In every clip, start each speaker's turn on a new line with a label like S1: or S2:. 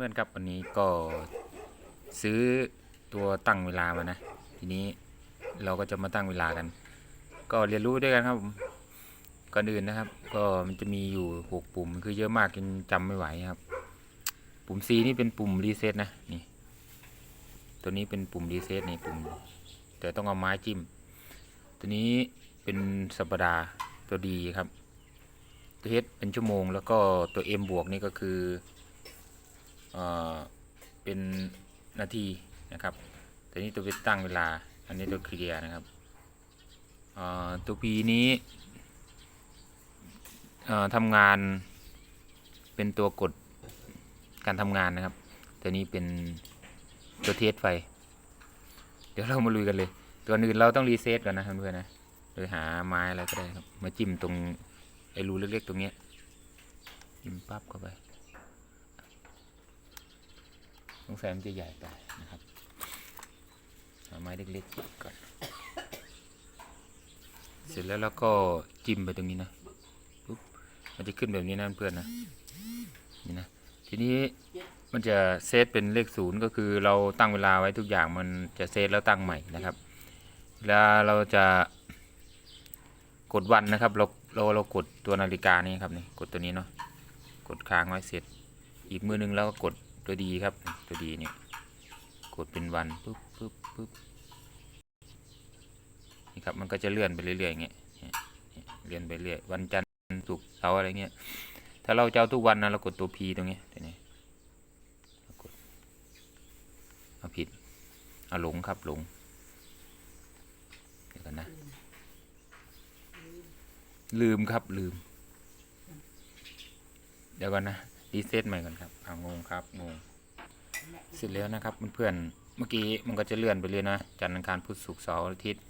S1: เพื่อนครับวันนี้ก็ซื้อตัวตั้งเวลามานะ ทีนี้เราก็จะมาตั้งเวลากัน ก็เรียนรู้ด้วยกันครับผมก่อนอื่นนะครับ ก็มันจะมีอยู่หกปุ่มคือเยอะมากจนจำไม่ไหวครับ ปุ่ม C นี่เป็นปุ่มรีเซ็ตนะนี่ ตัวนี้เป็นปุ่มรีเซ็ตนี่ปุ่ม แต่ต้องเอาไม้จิ้ม ตัวนี้เป็นสัปดาห์ตัวดีครับ ตัว H เป็นชั่วโมง แล้วก็ตัว M บวกนี่ก็คือ เป็นนาทีนะครับตัวนี้ตัวเป็นตั้งเวลา อันนี้ตัวเคลียร์นะครับตัว P นี้ทำงานเป็นตัวกดการทำงานนะครับ ตัวนี้เป็นตัวเทสไฟ เดี๋ยวเรามาลุยกันเลย ตัวอื่นเราต้องรีเซ็ตก่อนนะเพื่อนๆนะโดยหาไม้อะไรก็ได้ครับ มาจิ้มตรงไอ้รูเล็กๆตรงนี้จิ้มปั๊บเข้าไป สงสัยมันจะใหญ่ไปนะครับหาไม้เล็กๆก่อน เสร็จแล้วเราก็จิ้มไปตรงนี้นะปุ๊บมันจะขึ้นแบบนี้นะเพื่อนนะนี่นะทีนี้มันจะเซตเป็นเลขศูนย์ก็คือเราตั้งเวลาไว้ทุกอย่างมันจะเซตแล้วตั้งใหม่นะครับเวลาเราจะกดวันนะครับ เราเราเรากดตัวนาฬิกานี่ครับนี่กดตัวนี้เนาะกดค้างไว้เสร็จ อีกมือหนึงเราก็กด ตัวดีครับ ตัวดีเนี่ยกดเป็นวันปุ๊บปุ๊บปุ๊บนี่ครับมันก็จะเลื่อนไปเรื่อยๆอย่างเงี้ยเลื่อนไปเรื่อยวันจันทร์ศุกร์เสาร์อะไรเงี้ยถ้าเราจะเอาทุกวันนะเรากดตัว P ตรงนี้ตัวนี้เรากดเอาผิดเอาหลงครับหลงเดี๋ยวกันนะ ลืมครับลืม เดี๋ยวก่อนนะ รีเซ็ตใหม่ก่อนครับเอางงครับงงเสร็จแล้วนะครับเพื่อนๆเมื่อกี้มันก็จะเลื่อนไปเรื่อยนะจันทร์อังคารพุธศุกร์เสาร์อาทิตย์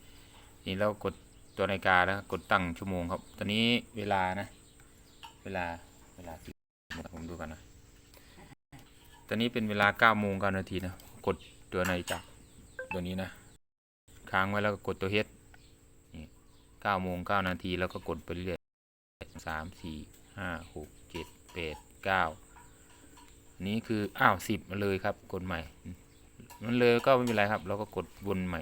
S1: นี่เรากดตัวนาฬิกาแล้วกดตั้งชั่วโมงครับ ตอนนี้เวลานะ เวลาเวลาที่ผมดูกันนะ ตอนนี้เป็นเวลาเก้าโมงเก้านาทีนะ กดตัวนาฬิกาตัวนี้นะค้างไว้แล้วก็กดตัวเฮดนี่เก้าโมงเก้านาทีแล้วก็กดไปเรื่อยสามสี่ห้าหกเจ็ดแปด เก้านี้คือ อ้าวสิบมาเลยครับ กดใหม่ มันเลยก็ไม่เป็นไรครับ เราก็กดวนใหม่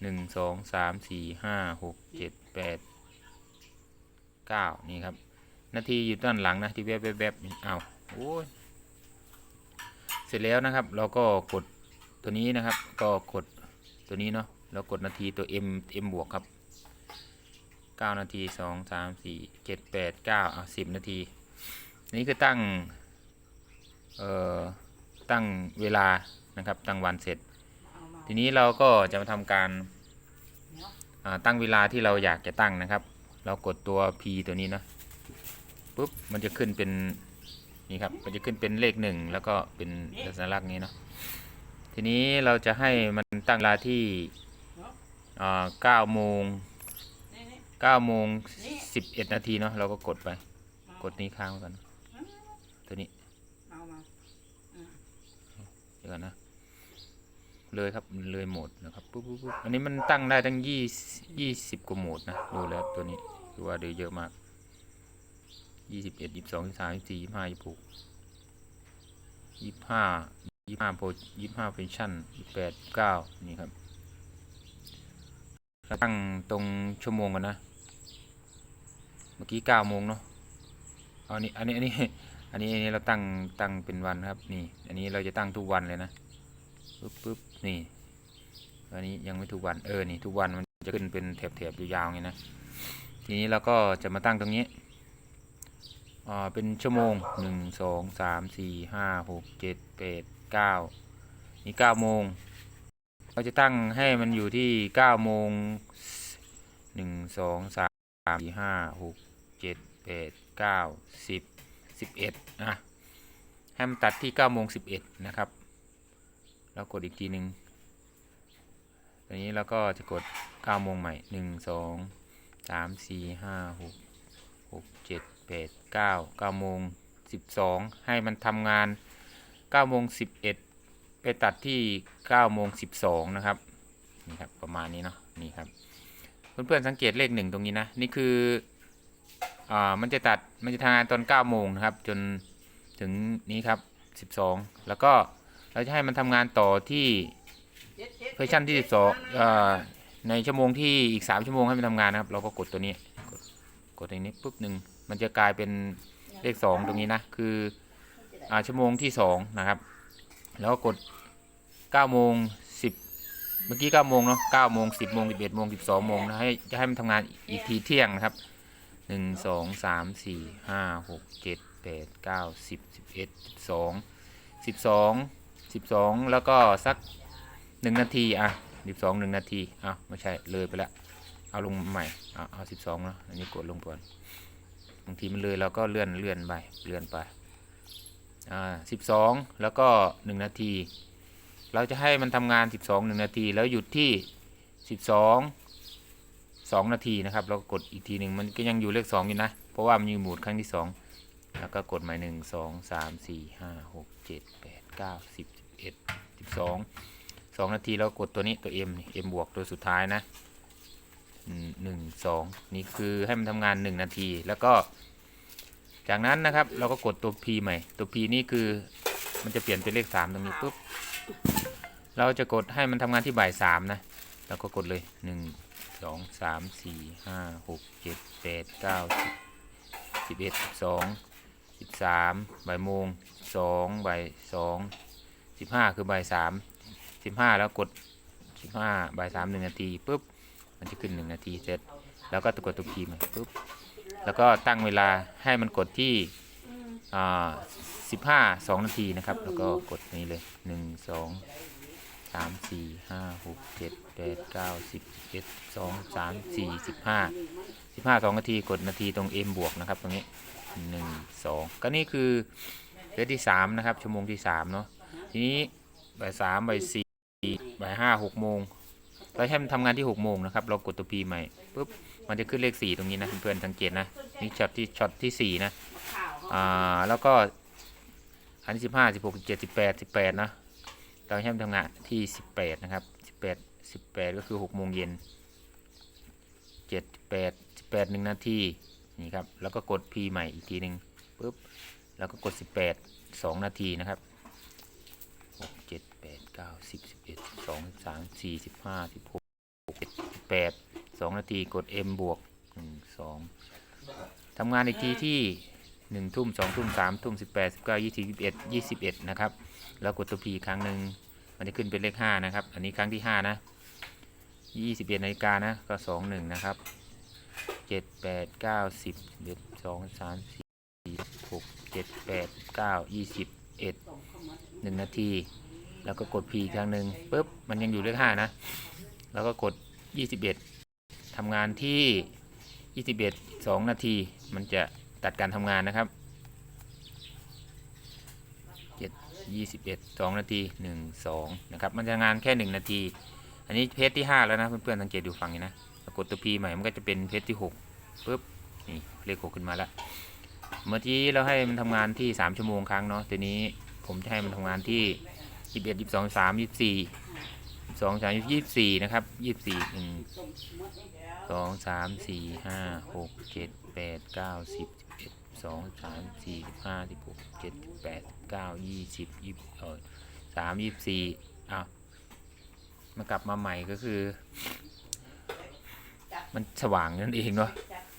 S1: หนึ่งสองสามสี่ห้าหกเจ็ดแปดเก้านี่ครับ นาทีอยู่ด้านหลังนะ ที่แวบแวบบอ้าวโอ้ยเสร็จแล้วนะครับ เราก็กดตัวนี้นะครับ ก็กดตัวนี้เนาะแล้วกดนาทีตัว M M บวกครับ 9 นาที 2 3 4 7 8 9 อะ 10 นาที นี่คือตั้งเอ่อตั้งเวลานะครับตั้งวันเสร็จ ทีนี้เราก็จะมาทำการอ่าตั้งเวลาที่เราอยากจะตั้งนะครับ เรากดตัว P ตัวนี้นะปุ๊บมันจะขึ้นเป็นนี่ครับมันจะขึ้นเป็นเลขหนึ่งแล้วก็เป็นสัญลักษณ์นี้เนาะทีนี้เราจะให้มันตั้งเวลาที่เก้าโมงเก้าโมงสิบเอ็ดนาทีเนาะเราก็กดไปกดนี้ค้างไว้ก่อน ตัวนี้
S2: เอามา
S1: เดี๋ยวก่อนนะ เลยครับมันเลยโหมดนะครับปุ๊บปุ๊บปุ๊บอันนี้มันตั้งได้ตั้งยี่ยี่สิบกว่าโหมดนะดูแล้วตัวนี้คือว่าเดือเยอะมากยี่สิบเอ็ดยี่สิบสองยี่สิบสามยี่สิบสี่ยี่สิบห้ายี่สิบหกยี่สิบห้ายี่ห้าโพยี่ห้าเฟชั่นยี่แปดเก้านี่ครับแล้วตั้งตรงชั่วโมงกันนะ เมื่อกี้เก้าโมงเนาะเอาอันนี้อันนี้อันนี้ อันนี้อันนี้เราตั้งตั้งเป็นวันครับ นี่ อันนี้เราจะตั้งทุกวันเลยนะปึ๊บปึ๊บนี่ อันนี้ยังไม่ทุกวันเออนี่ทุกวันมันจะขึ้นเป็นแถบๆยาวๆไงนะทีนี้เราก็จะมาตั้งตรงนี้อ่าเป็นชั่วโมงหนึ่งสองสามสี่ห้าหกเจ็ดแปดเก้านี่เก้าโมงเราจะตั้งให้มันอยู่ที่เก้าโมงหนึ่งสองสามสี่ห้าหกเจ็ดแปดเก้าสิบ สิบเอ็ดนะให้มันตัดที่เก้าโมงสิบเอ็ดนะครับ แล้วกดอีกทีหนึ่งตอนนี้เราก็จะกดเก้าโมงใหม่หนึ่งสองสามสี่ห้าหกหกเจ็ดแปดเก้าเก้าโมงสิบสองให้มันทำงานเก้าโมงสิบเอ็ดไปตัดที่เก้าโมงสิบสองนะครับ นี่ครับ ประมาณนี้เนาะ นี่ครับ เพื่อนๆสังเกตเลขหนึ่งตรงนี้นะ นี่คือ อ่ามันจะตัดมันจะทำงานตอนเก้าโมงนะครับ จนถึงนี้ครับสิบสองแล้วก็เราจะให้มันทำงานต่อที่เวอร์ชันที่สิบสองในชั่วโมงที่อีกสามชั่วโมงให้มันทำงานนะครับ เราก็กดตัวนี้ กดกดตรงนี้ปุ๊บหนึ่งมันจะกลายเป็นเลขสองตรงนี้นะ คืออ่าชั่วโมงที่สองนะครับ แล้วก็กดเก้าโมงสิบเมื่อกี้เก้าโมงเนาะเก้าโมงสิบโมงสิบเอ็ดโมงสิบสองโมงนะให้จะให้มันทำงานอีกทีเที่ยงนะครับ หนึ่งสองสามสี่ห้าหกเจ็ดแปดเก้าสิบสิบเอ็ดสิบสองสิบสองสิบสองแล้วก็สักหนึ่งนาทีอะสิบสองหนึ่งนาทีอ้าวไม่ใช่เลยไปล้วเอาลงใหม่เอาเอาสิบสองเนาะอันนี้กดลงก่อนบางทีมันเลยเราก็เลื่อนเลื่อนไปเลื่อนไปอ่าสิบสองแล้วก็หนึ่งนาที เราจะให้มันทำงาน12 1นาที แล้วหยุดที่12 2 นาทีนะครับ เราก็กดอีกทีหนึ่งมันก็ยังอยู่เลข 2 อยู่นะ เพราะว่ามันอยู่หมุดครั้งที่ 2 แล้วก็กดหมายหนึ่งสองสามสี่ห้าหกเจ็ดแปดเก้าสิบเอ็ดสิบสองสองนาทีเรากดตัวนี้ตัว M นี่ M บวกตัวสุดท้ายนะอืมหนึ่งสองนี่คือให้มันทำงาน 1 นาทีแล้วก็ จากนั้นนะครับเราก็กดตัว P ใหม่ ตัว P นี่คือมันจะเปลี่ยนเป็นเลข 3 ตรงนี้ปุ๊บเราจะกดให้มันทำงานที่บ่ายสามนะ แล้วก็กดเลยหนึ่ง สองสามสี่ห้าหกเจ็ดแปดเก้าสิบสิบเอ็ดสิบสองสิบสามบ่ายโมงสองบ่ายสองสิบห้าคือบ่ายสามสิบห้าแล้วกดสิบห้าบ่ายสามหนึ่งนาทีปุ๊บมันจะขึ้นหนึ่งนาทีเสร็จ แล้วก็กดตัวพีมาปุ๊บแล้วก็ตั้งเวลาให้มันกดที่อ่าสิบห้าสองนาทีนะครับ แล้วก็กดนี้เลยหนึ่งสอง สามสี่ห้าหกเจ็ดแปดเก้าสิบเอ็ดสองสามสี่สิบห้าสิบห้าสองนาทีกดนาทีตรง M บวกนะครับ ตรงนี้หนึ่งสองก็นี่คือเดือนที่สามนะครับ ชั่วโมงที่สามเนาะทีนี้บ่ายสามบ่ายสี่บ่ายห้าหกโมงเราให้มันทำงานที่หกโมงนะครับ เรากดตัว P ใหม่ปุ๊บมันจะขึ้นเลขสี่ตรงนี้นะเพื่อนๆสังเกตนะนี่ช็อตที่ช็อตที่สี่นะอ่าแล้วก็อันที่สิบห้าสิบหกสิบเจ็ดสิบแปดสิบแปดนะ เราให้มันทำงานที่ 18 นะครับ 18 18 ก็คือ6โมงเย็น7 8 18 1 นาทีนี่ครับ แล้วก็กด P ใหม่อีกทีหนึ่งปุ๊บ แล้วก็กด 18 2 นาทีนะครับ6 7 8 9 10 11 12 13 4 15 16 17 18 2 นาที กด M บวก 1 2ทำงานอีกทีที่ 1ทุ่ม2ทุ่ม3ทุ่ม18 19 20 21 21นะครับแล้วกดตัว P ครั้งหนึ่งมันจะขึ้นเป็นเลข5นะครับอันนี้ครั้งที่ 5 นะ21นาฬิกานะก็2 1นะครับ7 8 9 10 11 2 3 4 6 7 8 9 21 1 นาที แล้วก็กด P ครั้งหนึ่งปุ๊บมันยังอยู่เลข5นะแล้วก็กด 21ทำงานที่ 21 2 นาที มันจะ ตัดการทำงานนะครับยี่สิบเอ็ดสองนาทีหนึ่งสองนะครับ มันจะงานแค่หนึ่งนาที อันนี้เพจที่ห้าแล้วนะเพื่อนๆสังเกตดูฟังนี่นะกดตัว P ใหม่มันก็จะเป็นเพจที่หกปุ๊บนี่เลขหกขึ้นมาแล้ว เมื่อกี้เราให้มันทำงานที่สามชั่วโมงครั้งเนาะทีนี้ผมจะให้มันทำงานที่ยี่สิบเอ็ดยี่สิบสองสามยี่สิบสี่สองสามยี่สิบสี่นะครับยี่สิบ สองสามสี่ห้าหกเจ็ดแปดเก้าสิบสิบเอ็ดสองสามสี่สิบห้าสิบหกเจ็ดแปดเก้ายี่สิบยี่เออสามยี่สี่อ้าวมากลับมาใหม่ก็คือ มันสว่างนั่นเองเนาะ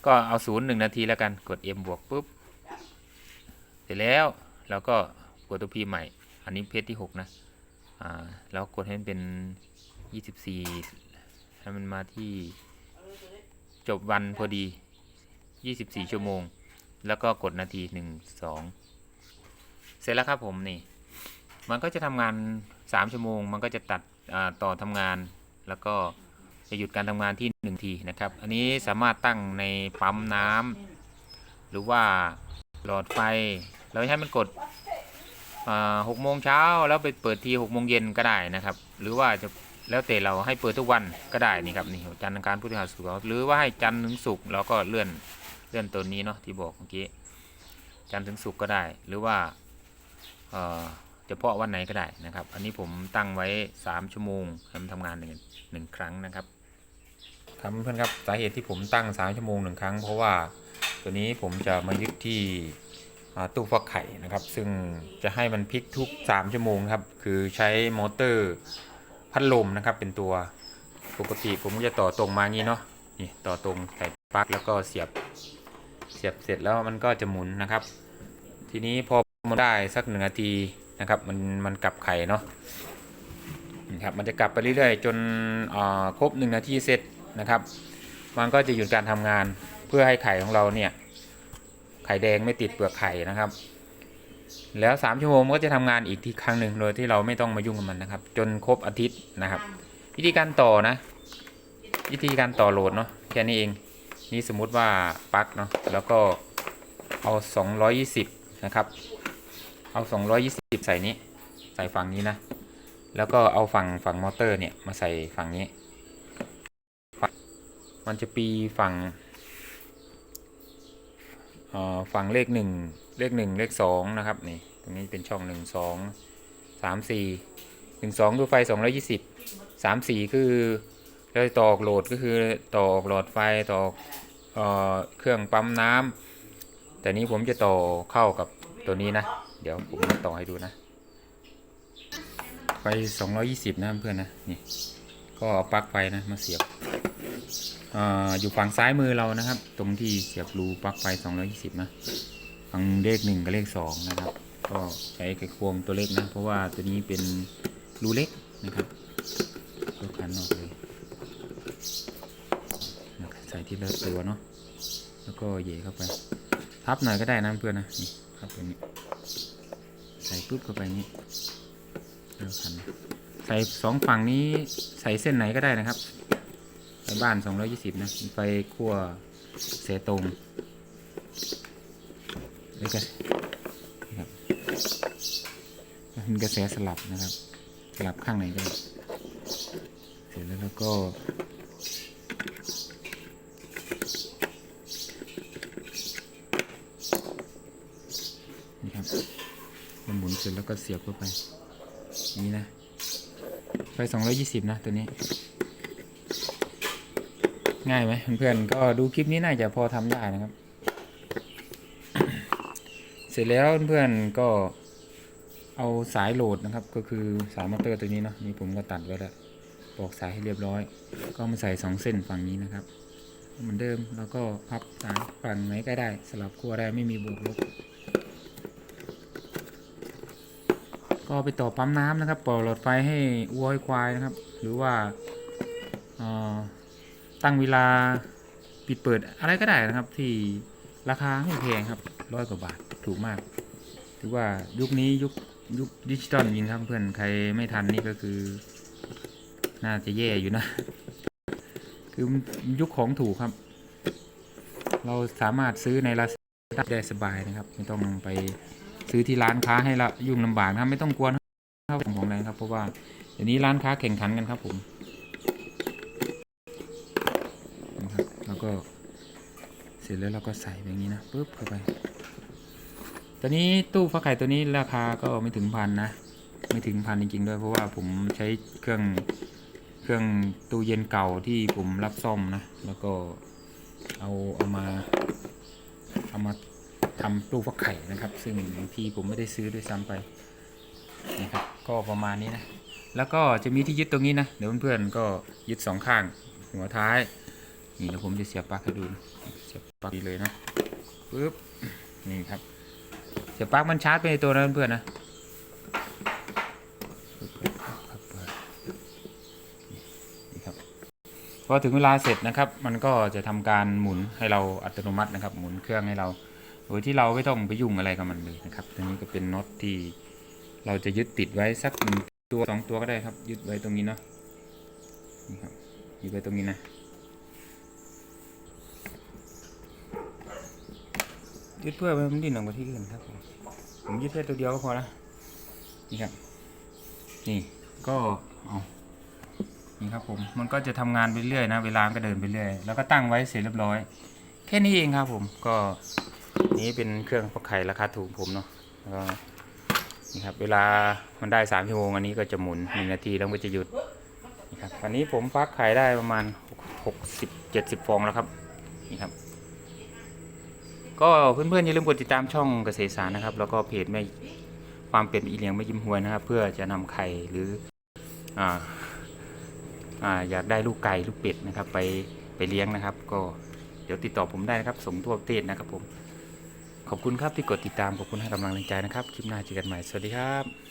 S1: ก็เอาศูนย์หนึ่งนาทีแล้วกันกด M บวกปุ๊บ เสร็จแล้วเราก็กดตัว P ใหม่ อันนี้เพจที่หกนะ อ่าแล้วกดให้มันเป็นยี่สิบสี่ให้มันมาที่ จบวันพอดียี่สิบสี่ชั่วโมง แล้วก็กดนาทีหนึ่งสองเสร็จแล้วครับผมนี่ มันก็จะทำงาน 3 ชั่วโมง มันก็จะตัดต่อทำงาน แล้วก็จะหยุดการทำงานที่ 1 ทีนะครับ อันนี้สามารถตั้งในปั๊มน้ำหรือว่าหลอดไฟ เราให้มันกดหกโมงเช้าแล้วไปเปิดทีหกโมงเย็นก็ได้นะครับ หรือว่าจะ แล้วแต่เราให้เปิดทุกวันก็ได้นี่ครับนี่จันทร์อังคารพุธพฤหัสศุกร์หรือว่าให้จันทร์ถึงศุกร์เราก็เลื่อนเลื่อนตัวนี้เนาะที่บอกเมื่อกี้จันทร์ถึงศุกร์ก็ได้ หรือว่าเอ่อเฉพาะวันไหนก็ได้นะครับ อันนี้ผมตั้งไว้ 3 ชั่วโมงให้มันทำงานหนึ่งหนึ่งครั้งนะครับครับเพื่อนครับสาเหตุที่ผมตั้ง 3 ชั่วโมงหนึ่งครั้ง เพราะว่าตัวนี้ผมจะมายึดที่ตู้ฟักไข่นะครับ ซึ่งจะให้มันพลิกทุก 3 ชั่วโมงครับ คือใช้มอเตอร์ พัดลมนะครับ เป็นตัวปกติผมจะต่อตรงมางี้เนาะนี่ต่อตรงใส่ปลั๊กแล้วก็เสียบเสียบเสร็จแล้วมันก็จะหมุนนะครับ ทีนี้พอมันได้สักหนึ่งนาทีนะครับ มันมันกลับไข่เนาะนะครับมันจะกลับไปเรื่อยๆ จนครบหนึ่งนาทีเสร็จนะครับ มันก็จะหยุดการทำงานเพื่อให้ไข่ของเราเนี่ยไข่แดงไม่ติดเปลือกไข่นะครับ แล้ว3ชั่วโมงมันก็จะทำงานอีกทีครั้งหนึ่งโดยที่เราไม่ต้องมายุ่งกับมันนะครับ จนครบอาทิตย์นะครับ วิธีการต่อนะ วิธีการต่อโหลดเนาะแค่นี้เอง นี่สมมุติว่าปลั๊กเนาะแล้วก็เอา 220 นะครับ เอา 220 ใส่นี้ใส่ฝั่งนี้นะ แล้วก็เอาฝั่งฝั่งมอเตอร์เนี่ยมาใส่ฝั่งนี้ มันจะปีฝั่งเอ่อฝั่งเลขหนึ่ง เลขหนึ่งเลขสองนะครับนี่ตรงนี้เป็นช่องหนึ่งสองสามสี่หนึ่งสองคือไฟสองร้อยี่สิบสามสี่คือเราต่อออกโหลดก็คือต่อออกหลอดไฟต่อเอ่อเครื่องปั๊มน้ำแต่นี้ผมจะต่อเข้ากับตัวนี้นะ เดี๋ยวผมจะต่อให้ดูนะ ไฟ220นะเพื่อนนะนี่ก็เอาปลั๊กไฟนะมาเสียบออยู่ฝั่งซ้ายมือเรานะครับ ตรงที่เสียบรูปลั๊กไฟ 220 นะ ฝั่งเลขหนึ่งกับเลขสองนะครับ ก็ใช้ไขควงตัวเล็กนะ เพราะว่าตัวนี้เป็นรูเล็กนะครับก็คันออกเลยใส่ที่ละตัวเนาะแล้วก็เย่เข้าไป พับหน่อยก็ได้นะเพื่อนนะนี่พับตรงนี้ใส่ปุ๊บเข้าไปนี้แล้วคันใส่สองฝั่งนี้ใส่เส้นไหนก็ได้นะครับไปบ้าน 220 นะไฟขั้วเสตรง แล้วก็นะครับมันกระแสสลับนะครับ สลับข้างไหนก็ได้เสร็จแล้วแล้วก็นี่ครับมันหมุนเสร็จแล้วก็เสียบเข้าไปอย่างนี้นะไฟ220 นะ ตัวนี้ ง่ายไหมเพื่อนๆก็ดูคลิปนี้น่าจะพอทำได้นะครับ เสร็จแล้วเพื่อนๆก็เอาสายโหลดนะครับ ก็คือสายมอเตอร์ตัวนี้เนาะนี่ผมก็ตัดไว้แล้วปอกสายให้เรียบร้อย ก็มาใส่สองเส้นฝั่งนี้นะครับเหมือนเดิมแล้วก็พับสายฝั่งไหนก็ได้สลับขั้วได้ไม่มีบวกลบก็ไปต่อปั๊มน้ำนะครับปล่อยหลอดไฟให้วัวให้ควายนะครับ หรือว่าตั้งเวลาปิดเปิดอะไรก็ได้นะครับ ที่ราคาไม่แพงครับ ร้อยกว่าบาทถูกมาก ถือว่ายุคนี้ยุคยุคดิจิตอลจริงครับเพื่อนใครไม่ทันนี่ก็คือ น่าจะแย่อยู่นะ คือยุคของถูกครับ เราสามารถซื้อในราคาได้สบายนะครับ ไม่ต้องไปซื้อที่ร้านค้าให้ละยุ่งลำบากนะครับไม่ต้องกลัวนะครับของอะไรนครับ เพราะว่าเดี๋ยวนี้ร้านค้าแข่งขันกันครับผมนะครับแล้วก็เสร็จแล้วเราก็ใส่แบบนี้นะปุ๊บเข้าไป ตอนนี้ตู้ฟักไข่ตัวนี้ราคาก็ไม่ถึงพันนะ ไม่ถึงพันจริงๆด้วย เพราะว่าผมใช้เครื่องเครื่องตู้เย็นเก่าที่ผมรับซ่อมนะ แล้วก็เอาเอามาเอามาทำตู้ฟักไข่นะครับ ซึ่งบางทีผมไม่ได้ซื้อด้วยซ้ำไปนะครับก็ประมาณนี้นะ แล้วก็จะมีที่ยึดตรงนี้นะ เดี๋ยวเพื่อนๆก็ยึดสองข้างหัวท้าย นี่เดี๋ยวผมจะเสียบปลั๊กให้ดูเสียบปลั๊กดีเลยนะปึ๊บนี่ครับ เสียบปลั๊กมันชาร์จไปในตัวนั้นเพื่อนๆนะปึ๊บปึ๊บปึ๊บปึ๊บนี่ครับพอถึงเวลาเสร็จนะครับ มันก็จะทำการหมุนให้เราอัตโนมัตินะครับ หมุนเครื่องให้เรา โดยที่เราไม่ต้องไปยุ่งอะไรกับมันเลยนะครับตัวนี้ก็เป็นน็อตที่เราจะยึดติดไว้สักหนึ่งตัวสองตัวก็ได้ครับ ยึดไว้ตรงนี้เนาะนี่ครับยึดไว้ตรงนี้นะ ยึดเพื่อไม่ให้มันดิ้นออกมาที่อื่นครับผมผมยึดแค่ตัวเดียวก็พอละนี่ครับ นี่ก็เอานี่ครับผมมันก็จะทำงานไปเรื่อยนะ เวลาก็เดินไปเรื่อยแล้วก็ตั้งไว้เสร็จเรียบร้อย แค่นี้เองครับผมก็นี้เป็นเครื่องฟักไข่ราคาถูกผมเนาะแล้วก็นี่ครับเวลามันได้สามชั่วโมงอันนี้ก็จะหมุนหนึ่งนาทีแล้วก็จะหยุดนี่ครับวันนี้ผมฟักไข่ได้ประมาณหกสิบเจ็ดสิบฟองแล้วครับนี่ครับ ก็เพื่อนๆอย่าลืมกดติดตามช่องเกษตรสารนะครับ แล้วก็เพจแม่ความเป็นอีเลียงไม่ยิ้มหวยนะครับ เพื่อจะนำไข่หรืออ่าอ่าอยากได้ลูกไก่ลูกเป็ดนะครับ ไปไปเลี้ยงนะครับ ก็เดี๋ยวติดต่อผมได้นะครับส่งทั่วประเทศนะครับผมขอบคุณครับที่กดติดตามขอบคุณให้กำลังใจนะครับ คลิปหน้าเจอกันใหม่สวัสดีครับ